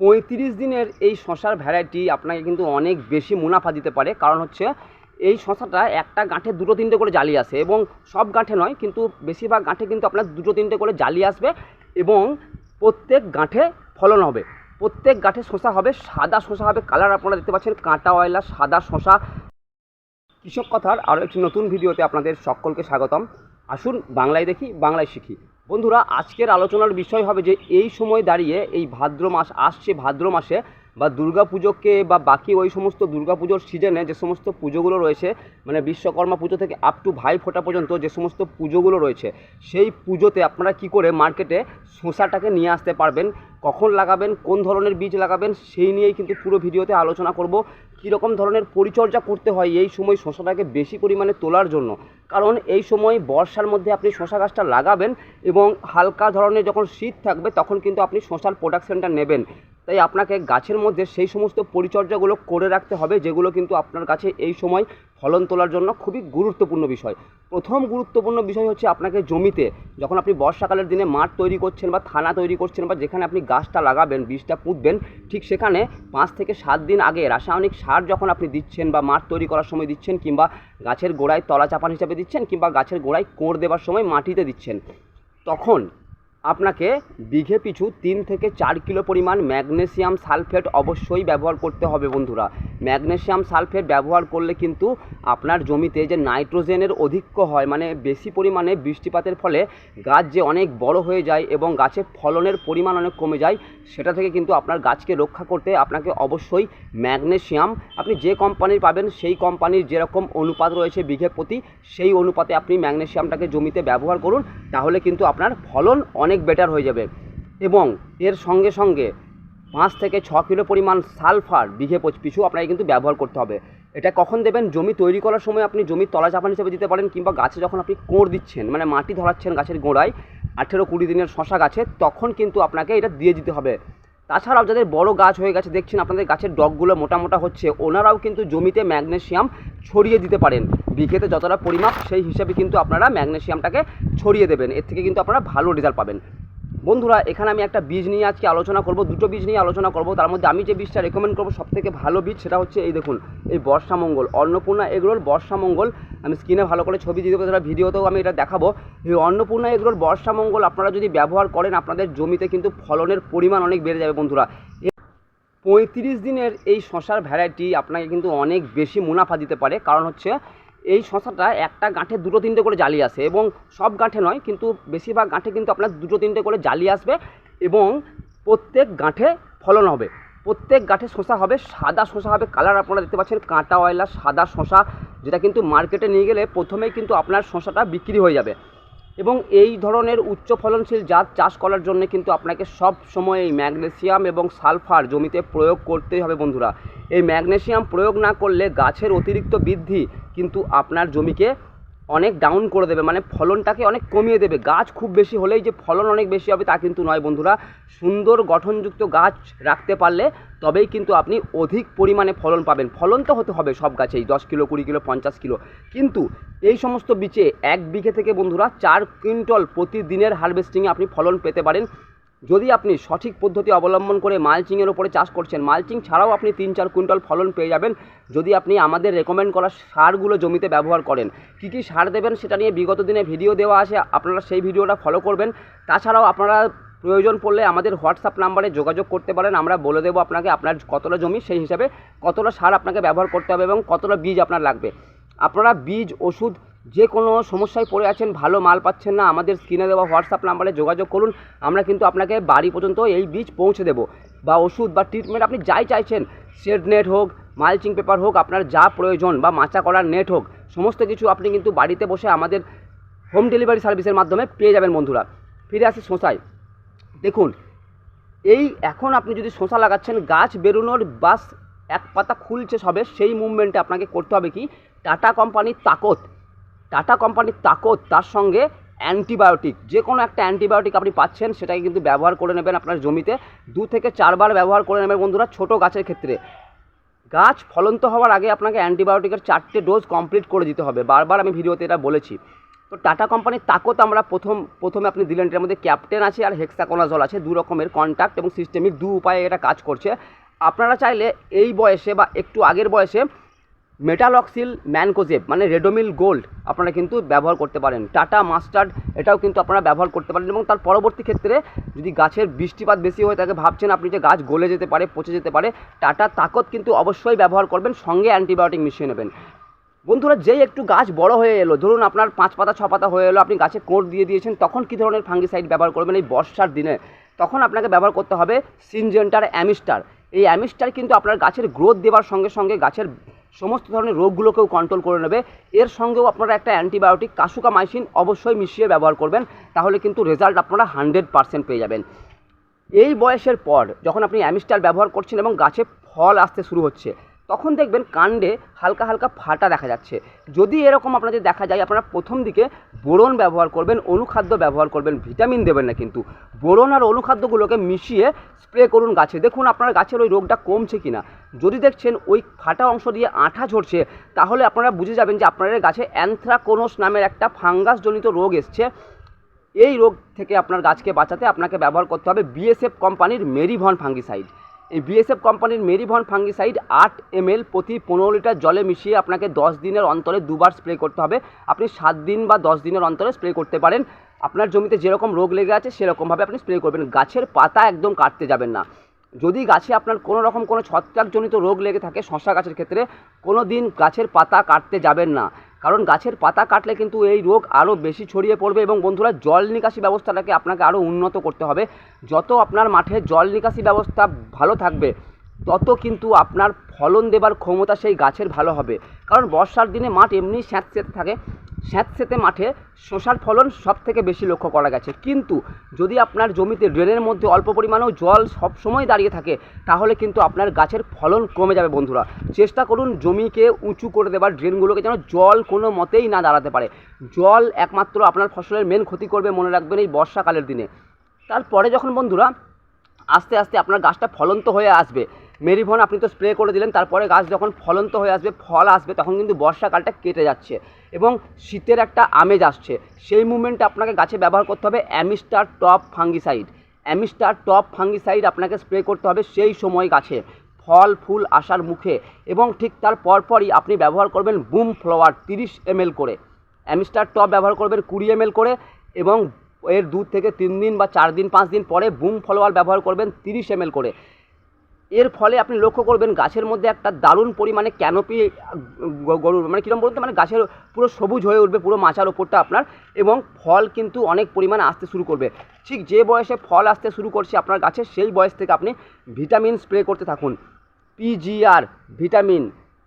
পঁয়ত্রিশ দিনের এই শশার ভ্যারাইটি আপনাকে কিন্তু অনেক বেশি মুনাফা দিতে পারে। কারণ হচ্ছে, এই শশাটা একটা গাঁঠে দুটো তিনটে করে জালি আসে এবং সব গাঁঠে নয়, কিন্তু বেশিরভাগ গাঁঠে কিন্তু আপনার দুটো তিনটে করে জালি আসবে এবং প্রত্যেক গাঁঠে ফলন হবে। প্রত্যেক গাঁঠে শশা হবে, সাদা শশা হবে কালার আপনারা দেখতে পাচ্ছেন, কাঁটা অয়লা সাদা শশা। কৃষক কথার আরও একটি নতুন ভিডিওতে আপনাদের সকলকে স্বাগতম। আসুন বাংলায় দেখি, বাংলায় শিখি। বন্ধুরা, আজকের আলোচনার বিষয় হবে যে এই সময় দাঁড়িয়ে এই ভাদ্র মাস আসছে, ভাদ্র মাসে বা দুর্গা পুজোকে বা বাকি ওই সমস্ত দুর্গা পুজোর সিজনে যে সমস্ত পুজোগুলো রয়েছে মানে বিশ্বকর্মা পুজো থেকে আপ টু ভাই ফোটা পর্যন্ত যে সমস্ত পুজোগুলো রয়েছে, সেই পুজোতে আপনারা কি করে মার্কেটে শসাটাকে নিয়ে আসতে পারবেন, কখন লাগাবেন, কোন ধরনের বীজ লাগাবেন, সেই নিয়েই কিন্তু পুরো ভিডিওতে আলোচনা করব। কীরকম ধরনের পরিচর্যা করতে হয় এই সময় শসাটাকে বেশি পরিমাণে তোলার জন্য? কারণ এই সময় বর্ষার মধ্যে আপনি শশা গাছটা লাগাবেন এবং হালকা ধরনের যখন শীত থাকবে, তখন কিন্তু আপনি শশার প্রোডাকশনটা নেবেন। তাই আপনাকে গাছের মধ্যে সেই সমস্ত পরিচর্যাগুলো করে রাখতে হবে, যেগুলো কিন্তু আপনার কাছে এই সময় ফলন তোলার জন্য খুবই গুরুত্বপূর্ণ বিষয়। প্রথম গুরুত্বপূর্ণ বিষয় হচ্ছে আপনাকে জমিতে যখন আপনি বর্ষাকালের দিনে মাঠ তৈরি করছেন বা থানা তৈরি করছেন বা যেখানে আপনি গাছটা লাগাবেন, বীজটা পুঁতবেন, ঠিক সেখানে পাঁচ থেকে সাত দিন আগে রাসায়নিক সার যখন আপনি দিচ্ছেন বা মাঠ তৈরি করার সময় দিচ্ছেন কিংবা গাছের গোড়ায় তলা চাপান হিসাবে দিচ্ছেন কিংবা গাছের গোড়ায় কোড় দেওয়ার সময় মাটিতে দিচ্ছেন। তখন আপনাকে বিঘে পিছু তিন থেকে চার কিলো পরিমাণ ম্যাগনেসিয়াম সালফেট অবশ্যই ব্যবহার করতে হবে বন্ধুরা। ম্যাগনেসিয়াম সালফেট ব্যবহার করলে কিন্তু আপনার জমিতে যে নাইট্রোজেনের অধিক্য হয় মানে বেশি পরিমাণে বৃষ্টিপাতের ফলে গাছ যে অনেক বড় হয়ে যায় এবং গাছে ফলনের পরিমাণ অনেক কমে যায়, সেটা থেকে কিন্তু আপনার গাছকে রক্ষা করতে আপনাকে অবশ্যই ম্যাগনেসিয়াম, আপনি যে কোম্পানির পাবেন সেই কোম্পানির যেরকম অনুপাত রয়েছে বিঘে প্রতি, সেই অনুপাতে আপনি ম্যাগনেসিয়ামটাকে জমিতে ব্যবহার করুন। তাহলে কিন্তু আপনার ফলন অনেক বেটার হয়ে যাবে। এবং এর সঙ্গে সঙ্গে পাঁচ থেকে ছ কিলো পরিমাণ সালফার বিঘে পিছু আপনাকে কিন্তু ব্যবহার করতে হবে। এটা কখন দেবেন? জমি তৈরি করার সময় আপনি জমির তলা চাপান হিসেবে দিতে পারেন কিংবা গাছে যখন আপনি কোঁড় দিচ্ছেন মানে মাটি ধরাচ্ছেন গাছের গোড়ায়, আঠেরো কুড়ি দিনের শশা গাছে, তখন কিন্তু আপনাকে এটা দিয়ে দিতে হবে। তাছাড়াও যাদের বড় গাছ হয়ে গেছে, দেখছেন আপনাদের গাছের ডগগুলো মোটা মোটা হচ্ছে, ওনারাও কিন্তু জমিতে ম্যাগনেশিয়াম ছড়িয়ে দিতে পারেন। বিঘেতে যতটা পরিমাপ, সেই হিসাবে কিন্তু আপনারা ম্যাগনেশিয়ামটাকে ছড়িয়ে দেবেন। এর থেকে কিন্তু আপনারা ভালো রেজাল্ট পাবেন। বন্ধুরা, এখানে আমি একটা বীজ নিয়ে আজকে আলোচনা করব, দুটো বীজ নিয়ে আলোচনা করব। তার মধ্যে আমি যে বীজটা রেকমেন্ড করব সব থেকে ভালো বীজ সেটা হচ্ছে এই দেখুন, এই বর্ষামঙ্গল অন্নপূর্ণা এগরোল বর্ষামঙ্গল আমি স্ক্রিনে ভালো করে ছবি দিয়ে দেবো, সেটা ভিডিওতেও আমি এটা দেখাবো। এই অন্নপূর্ণা এগরোল বর্ষামঙ্গল আপনারা যদি ব্যবহার করেন, আপনাদের জমিতে কিন্তু ফলনের পরিমাণ অনেক বেড়ে যাবে বন্ধুরা। পঁয়ত্রিশ দিনের এই শশার ভ্যারাইটি আপনাকে কিন্তু অনেক বেশি মুনাফা দিতে পারে। কারণ হচ্ছে এই শশাটা একটা গাঁঠে দুটো তিনটে করে জালি আসে এবং সব গাঁঠে নয়, কিন্তু বেশিরভাগ গাঁঠে কিন্তু আপনার দুটো তিনটে করে জালি আসবে এবং প্রত্যেক গাঁঠে ফলন হবে। প্রত্যেক গাঁঠে শশা হবে, সাদা শশা হবে, কালার আপনারা দেখতে পাচ্ছেন, কাঁটা অয়লা সাদা শশা, যেটা কিন্তু মার্কেটে নিয়ে গেলে প্রথমেই কিন্তু আপনার শশাটা বিক্রি হয়ে যাবে। এবং এই ধরনের উচ্চ ফলনশীল জাত চাষ করার জন্য কিন্তু আপনাকে সব সময় এই ম্যাগনেসিয়াম এবং সালফার জমিতে প্রয়োগ করতেই হবে বন্ধুরা। এই ম্যাগনেসিয়াম প্রয়োগ না করলে গাছের অতিরিক্ত বৃদ্ধি কিন্তু আপনার জমিকে অনেক ডাউন করে দেবে মানে ফলনটাকে অনেক কমিয়ে দেবে। গাছ খুব বেশি হলেই যে ফলন অনেক বেশি হবে তা কিন্তু নয় বন্ধুরা। সুন্দর গঠনযুক্ত গাছ রাখতে পারলে তবেই কিন্তু আপনি অধিক পরিমাণে ফলন পাবেন। ফলন তো হতে হবে সব গাছেই, দশ কিলো, কুড়ি কিলো, পঞ্চাশ কিলো। কিন্তু এই সমস্ত বীজে এক বিঘে থেকে বন্ধুরা চার কুইন্টল প্রতিদিনের হারভেস্টিংয়ে আপনি ফলন পেতে পারেন। যদি আপনি সঠিক পদ্ধতি অবলম্বন করে মালচিংয়ের ওপরে চাষ করছেন, মালচিং ছাড়াও আপনি তিন চার কুইন্টাল ফলন পেয়ে যাবেন। যদি আপনি আমাদের রেকমেন্ড করা সারগুলো জমিতে ব্যবহার করেন, কী কী সার দেবেন সেটা নিয়ে বিগত দিনে ভিডিও দেওয়া আছে, আপনারা সেই ভিডিওটা ফলো করবেন। তাছাড়াও আপনারা প্রয়োজন পড়লে আমাদের হোয়াটসঅ্যাপ নাম্বারে যোগাযোগ করতে পারেন, আমরা বলে দেবো আপনাকে আপনার কতটা জমি, সেই হিসাবে কতটা সার আপনাকে ব্যবহার করতে হবে এবং কতটা বীজ আপনার লাগবে। আপনারা বীজ, ওষুধ যে কোনো সমস্যায় পড়ে আছেন, ভালো মাল পাচ্ছেন না, আমাদের স্ক্রিনে দেওয়া হোয়াটসঅ্যাপ নাম্বারে যোগাযোগ করুন, আমরা কিন্তু আপনাকে বাড়ি পর্যন্ত এই বীজ পৌঁছে দেবো। বা ওষুধ বা ট্রিটমেন্ট আপনি যাই চাইছেন শেড নেট হোক মালচিং পেপার হোক, আপনার যা প্রয়োজন বা মাচা করার নেট হোক, সমস্ত কিছু আপনি কিন্তু বাড়িতে বসে আমাদের হোম ডেলিভারি সার্ভিসের মাধ্যমে পেয়ে যাবেন বন্ধুরা। ফিরে আসি শোঁসায়। দেখুন, এই এখন আপনি যদি শশা লাগাচ্ছেন, গাছ বেরোনোর বাস এক পাতা খুলছে সবে, সেই মুভমেন্টে আপনাকে করতে হবে কি? টাটা কোম্পানির তাকত। টাটা কোম্পানির তাকত, তার সঙ্গে অ্যান্টিবায়োটিক যে কোনো একটা অ্যান্টিবায়োটিক আপনি পাচ্ছেন, সেটাকে কিন্তু ব্যবহার করে নেবেন আপনার জমিতে। দু থেকে চারবার ব্যবহার করে নেবেন বন্ধুরা ছোট গাছের ক্ষেত্রে। গাছ ফলন্ত হওয়ার আগে আপনাকে অ্যান্টিবায়োটিকের চারটে ডোজ কমপ্লিট করে দিতে হবে। বারবার আমি ভিডিওতে এটা বলেছি। তো টাটা কোম্পানির তাকত আমরা প্রথম, প্রথমে আপনি দিলেন, এটার মধ্যে ক্যাপ্টেন আছে আর হেক্সাকোনাজল আছে, দু রকমের কন্ট্যাক্ট এবং সিস্টেমিক দু উপায়ে এটা কাজ করছে। আপনারা চাইলে এই বয়সে বা একটু আগের বয়সে মেটালক্সিল ম্যানকোজেব মানে রেডোমিল গোল্ড আপনারা কিন্তু ব্যবহার করতে পারেন। টাটা মাস্টার্ড এটাও কিন্তু আপনারা ব্যবহার করতে পারেন এবং তার পরবর্তী ক্ষেত্রে যদি গাছের বৃষ্টিপাত বেশি হয়ে থাকে ভাবছেন আপনি যে গাছ গলে যেতে পারে, পচে যেতে পারে টাটা তাকত কিন্তু অবশ্যই ব্যবহার করবেন, সঙ্গে অ্যান্টিবায়োটিক মিশিয়ে নেবেন। বন্ধুরা, যেই একটু গাছ বড় হয়ে এলো, ধরুন আপনার পাঁচ পাতা, ছ পাতা হয়ে এলো, আপনি গাছে কোট দিয়ে দিয়েছেন, তখন কী ধরনের ফাঙ্গিসাইড ব্যবহার করবেন এই বর্ষার দিনে? তখন আপনাকে ব্যবহার করতে হবে সিনজেন্টার অ্যামিস্টার এই অ্যামিস্টার কিন্তু আপনার গাছের গ্রোথ দেওয়ার সঙ্গে সঙ্গে গাছের সমস্ত ধরনের রোগগুলোকেও কন্ট্রোল করে নেবে। এর সঙ্গেও আপনারা একটা অ্যান্টিবায়োটিক কাসুকামাইসিন অবশ্যই মিশিয়ে ব্যবহার করবেন, তাহলে কিন্তু রেজাল্ট আপনারা হান্ড্রেড পার্সেন্ট পেয়ে যাবেন। এই বয়সের পর যখন আপনি অ্যামিস্টার ব্যবহার করছেন এবং গাছে ফল আসতে শুরু হচ্ছে তখন দেখবেন কাণ্ডে হালকা হালকা ফাটা দেখা যাচ্ছে। যদি এরকম আপনাদের দেখা যায়, আপনারা প্রথম দিকে বোরন ব্যবহার করবেন, অনুখাদ্য ব্যবহার করবেন, ভিটামিন দেবেন না কিন্তু। বোরন আর অনুখাদ্যগুলোকে মিশিয়ে স্প্রে করুন গাছে। দেখুন আপনার গাছের ওই রোগটা কমছে কিনা। যদি দেখছেন ওই ফাটা অংশ দিয়ে আঠা ঝরছে, তাহলে আপনারা বুঝে যাবেন যে আপনাদের গাছে অ্যান্থ্রাকোনোস নামের একটা ফাঙ্গাসজনিত রোগ এসছে। এই রোগ থেকে আপনার গাছকে বাঁচাতে আপনাকে ব্যবহার করতে হবে বিএসএফ কোম্পানির মেরিভন ফাঙ্গিসাইড। এই বিএসএফ কোম্পানির মেরিভন ফাঙ্গিসাইড আট এমএল প্রতি পনেরো লিটার জলে মিশিয়ে আপনাকে দশ দিনের অন্তরে দুবার স্প্রে করতে হবে। আপনি সাত দিন বা দশ দিনের অন্তরে স্প্রে করতে পারেন। আপনার জমিতে যেরকম রোগ লেগে আছে, সেরকমভাবে আপনি স্প্রে করবেন। গাছের পাতা একদম কাটতে যাবেন না। যদি গাছে আপনার কোনো রকম কোনো ছত্রাকজনিত রোগ লেগে থাকে, শশা গাছের ক্ষেত্রে, কোনো দিন গাছের পাতা কাটতে যাবেন না। কারণ গাছের পাতা কাটলে কিন্তু এই রোগ আরও বেশি ছড়িয়ে পড়বে এবং বন্ধুরা, জল নিকাশি ব্যবস্থাটাকে আপনাকে আরও উন্নত করতে হবে। যত আপনার মাঠে জল নিকাশি ব্যবস্থা ভালো থাকবে, তত কিন্তু আপনার ফলন দেবার ক্ষমতা সেই গাছের ভালো হবে। কারণ বর্ষার দিনে মাঠ এমনি স্যাঁত থাকে স্যাঁতস্যাঁতে মাঠে শশার ফলন সব থেকে বেশি লক্ষ্য করা গেছে। কিন্তু যদি আপনার জমিতে ড্রেনের মধ্যে অল্প পরিমাণেও জল সব সময় দাঁড়িয়ে থাকে, তাহলে কিন্তু আপনার গাছের ফলন কমে যাবে বন্ধুরা। চেষ্টা করুন জমিকে উঁচু করে দেবার, ড্রেনগুলোকে যেন জল কোনো মতেই না দাঁড়াতে পারে। জল একমাত্র আপনার ফসলের মেন ক্ষতি করবে, মনে রাখবেন এই বর্ষাকালের দিনে। তারপরে যখন বন্ধুরা আস্তে আস্তে আপনার গাছটা ফলন্ত হয়ে আসবে। মেরিভন আপনি তো স্প্রে করে দিলেন, তারপরে গাছ যখন ফলন্ত হয়ে আসবে, ফল আসবে, তখন কিন্তু বর্ষাকালটা কেটে যাচ্ছে এবং শীতের একটা আমেজ আসছে। সেই মুমেন্টে আপনাকে গাছে ব্যবহার করতে হবে Amistar Top fungicide. Amistar Top fungicide আপনাকে স্প্রে করতে হবে সেই সময় গাছে। ফল, ফুল আসার মুখে এবং ঠিক তার পরপরই আপনি ব্যবহার করবেন বুম ফ্লাওয়ার তিরিশ এমএল করে। অ্যামিস্টার টপ ব্যবহার করবেন কুড়ি এমএল করে এবং এর দু থেকে তিন দিন বা চার দিন, পাঁচ দিন পরে বুম ফলোয়ার ব্যবহার করবেন তিরিশ এমএল করে। এর ফলে আপনি লক্ষ্য করবেন গাছের মধ্যে একটা দারুণ পরিমাণে ক্যানোপি গরুর মানে কীরকম বলতে মানে গাছের পুরো সবুজ হয়ে উঠবে, পুরো মাচার ওপরটা আপনার, এবং ফল কিন্তু অনেক পরিমাণে আসতে শুরু করবে। ঠিক যে বয়সে ফল আসতে শুরু করছে আপনার গাছে, সেই বয়স থেকে আপনি ভিটামিন স্প্রে করতে থাকুন। পিজিআর ভিটামিন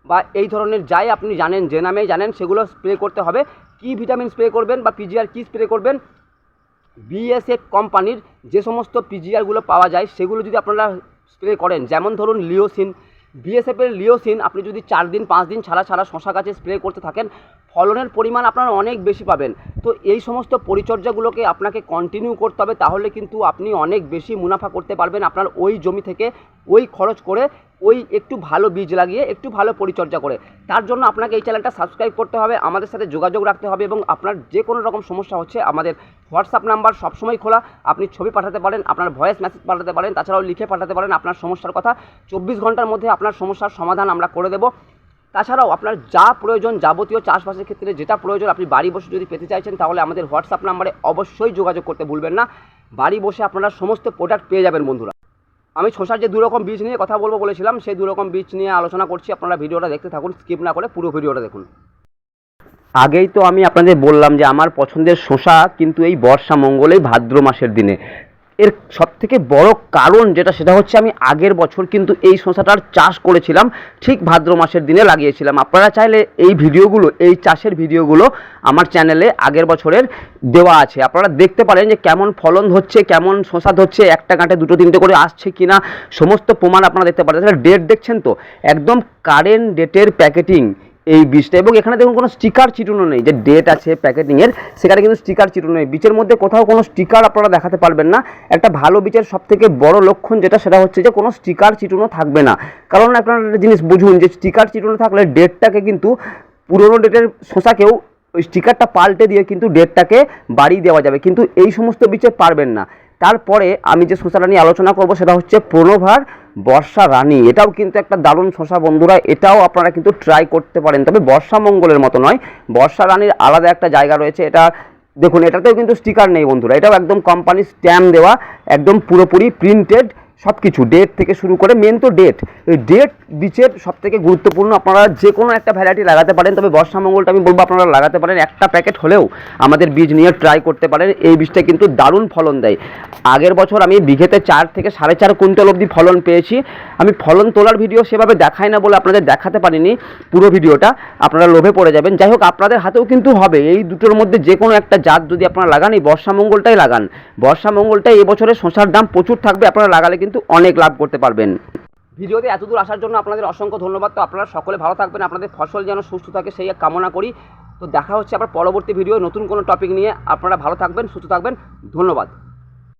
বা এই ধরনের যাই আপনি জানেন, যে নামেই জানেন, সেগুলো স্প্রে করতে হবে। কি ভিটামিন স্প্রে করবেন বা পিজিআর কি স্প্রে করবেন? বিএসএফ কোম্পানির যে সমস্ত পিজিআরগুলো পাওয়া যায়, সেগুলো যদি আপনারা স্প্রে করেন, যেমন ধরুন লিওসিন, বিএসএফের লিওসিন আপনি যদি চার দিন, পাঁচ দিন ছাড়া ছাড়া শশা গাছে স্প্রে করতে থাকেন ফলনের পরিমাণ আপনারা অনেক বেশি পাবেন। তো এই সমস্ত পরিচর্যাগুলোকে আপনাকে কন্টিনিউ করতে হবে, তাহলে কিন্তু আপনি অনেক বেশি মুনাফা করতে পারবেন আপনার ওই জমি থেকে ওই খরচ করে ওই একটু ভালো বীজ লাগিয়ে একটু ভালো পরিচর্যা করে। তার জন্য আপনাকে এই চ্যানেলটা সাবস্ক্রাইব করতে হবে, আমাদের সাথে যোগাযোগ রাখতে হবে এবং আপনার যে কোনো রকম সমস্যা হচ্ছে আমাদের হোয়াটসঅ্যাপ নাম্বার সবসময় খোলা, আপনি ছবি পাঠাতে পারেন, আপনার ভয়েস মেসেজ পাঠাতে পারেন, তাছাড়াও লিখে পাঠাতে পারেন আপনার সমস্যার কথা। চব্বিশ ঘণ্টার মধ্যে আপনার সমস্যার সমাধান আমরা করে দেবো। তাছাড়াও আপনার যা প্রয়োজন যাবতীয় চাষবাসের ক্ষেত্রে, যেটা প্রয়োজন আপনি বাড়ি বসে যদি পেতে চাইছেন, তাহলে আমাদের হোয়াটসঅ্যাপ নাম্বারে অবশ্যই যোগাযোগ করতে ভুলবেন না। বাড়ি বসে আপনারা সমস্ত প্রোডাক্ট পেয়ে যাবেন বন্ধুরা। আমি শশার যে দুরকম বীজ নিয়ে কথা বলব বলেছিলাম, সেই দুরকম বীজ নিয়ে আলোচনা করছি। আপনারা ভিডিওটা দেখতে থাকুন স্কিপ না করে পুরো ভিডিওটা দেখুন। আগেই তো আমি আপনাদের বললাম যে আমার পছন্দের শশা কিন্তু এই বর্ষা মঙ্গলেই ভাদ্র মাসের দিনে। এর সব থেকে বড় কারণ যেটা, সেটা হচ্ছে আমি আগের বছর কিন্তু এই শশাটার চাষ করেছিলাম। ঠিক ভাদ্র মাসের দিনে লাগিয়েছিলাম। আপনারা চাইলে এই ভিডিওগুলো, এই চাষের ভিডিওগুলো আমার চ্যানেলে আগের বছরের দেওয়া আছে। আপনারা দেখতে পারেন যে কেমন ফলন হচ্ছে, কেমন শশা ধরছে, একটা গাঁটে দুটো তিনটে করে আসছে কি না সমস্ত প্রমাণ আপনারা দেখতে পারেন। ডেট দেখছেন তো? একদম কারেন্ট ডেটের প্যাকেটিং এই বীজটা। এবং এখানে দেখুন কোনো স্টিকার চিটুনো নেই, যে ডেট আছে প্যাকেটিংয়ের সেখানে কিন্তু স্টিকার চিটুনো নেই। বীজের মধ্যে কোথাও কোনো স্টিকার আপনারা দেখাতে পারবেন না। একটা ভালো বীজের সব থেকে বড় লক্ষণ যেটা, সেটা হচ্ছে যে কোনো স্টিকার চিটুনো থাকবে না। কারণ আপনারা একটা জিনিস বুঝুন যে স্টিকার চিটুনো থাকলে ডেটটাকে কিন্তু পুরোনো ডেটের শশাকেও ওই স্টিকারটা পাল্টে দিয়ে কিন্তু ডেটটাকে বাড়িয়ে দেওয়া যাবে। কিন্তু এই সমস্ত বীজে পারবেন না। তারপরে আমি যে শসাটা নিয়ে আলোচনা করব সেটা হচ্ছে প্রোনোভার বর্ষা রানী। এটাও কিন্তু একটা দারুণ শসা বন্ধুরা, এটাও আপনারা কিন্তু ট্রাই করতে পারেন। তবে বর্ষা মঙ্গলের মতো নয়, বর্ষা রানীর আলাদা একটা জায়গা রয়েছে, এটা দেখুন, এটাতেও কিন্তু স্টিকার নেই বন্ধুরা, এটাও একদম কোম্পানির স্ট্যাম্প দেওয়া, একদম পুরোপুরি প্রিন্টেড সব কিছু ডেট থেকে শুরু করে মেন তো ডেট এই ডেট বীজের সব থেকে গুরুত্বপূর্ণ আপনারা যে কোনো একটা ভ্যারাইটি লাগাতে পারেন, তবে বর্ষা মঙ্গলটা আমি বলব আপনারা লাগাতে পারেন। একটা প্যাকেট হলেও আমাদের বীজ নিয়ে ট্রাই করতে পারেন, এই বীজটা কিন্তু দারুণ ফলন দেয়। আগের বছর আমি বিঘেতে চার থেকে সাড়ে চার কুইন্টাল অবধি ফলন পেয়েছি। আমি ফলন তোলার ভিডিও সেভাবে দেখাই না বলে আপনাদের দেখাতে পারিনি, পুরো ভিডিওটা আপনারা লোভে পড়ে যাবেন। যাই হোক, আপনাদের হাতেও কিন্তু হবে। এই দুটোর মধ্যে যে কোনো একটা জাত যদি আপনারা লাগান, এই বর্ষা মঙ্গলটাই লাগান। বর্ষা মঙ্গলটাই এবছরে শশার দাম প্রচুর থাকবে, আপনারা লাগালে কিন্তু অনেক লাভ করতে পারবেন। ভিডিওতে এতদূর আসার জন্য আপনাদের অসংখ্য ধন্যবাদ। তো আপনারা সকলে ভালো থাকবেন, আপনাদের ফসল যেন সুস্থ থাকে সেই কামনা করি। তো দেখা হচ্ছে আবার পরবর্তী ভিডিও, নতুন কোনো টপিক নিয়ে। আপনারা ভালো থাকবেন, সুস্থ থাকবেন। ধন্যবাদ।